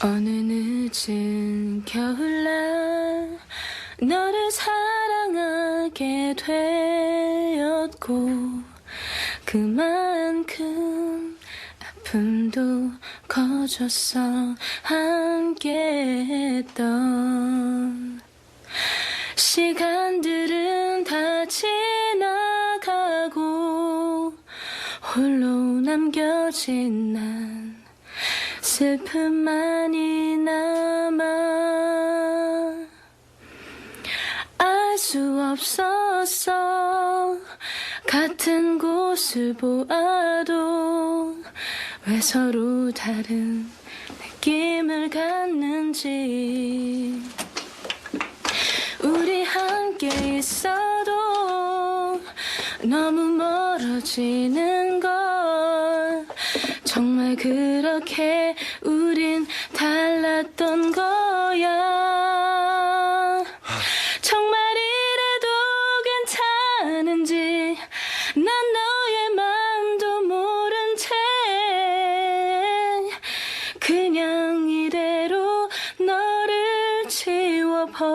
어느 늦은 겨울날 너를 사랑하게 되었고 그만큼 아픔도 커졌어 함께했던 시간들은 다 지나가고 홀로 남겨진 난 슬픔만이 남아 알 수 없었어 같은 곳을 보아도 왜 서로 다른 느낌을 갖는지. 우리 함께 있어도 너무 멀어지는 걸 정말 그렇게 우린 달랐던 거야. 정말 이래도 괜찮은지 난 너의 마음도 모른 채 그냥 이대로 너를 지워버렸어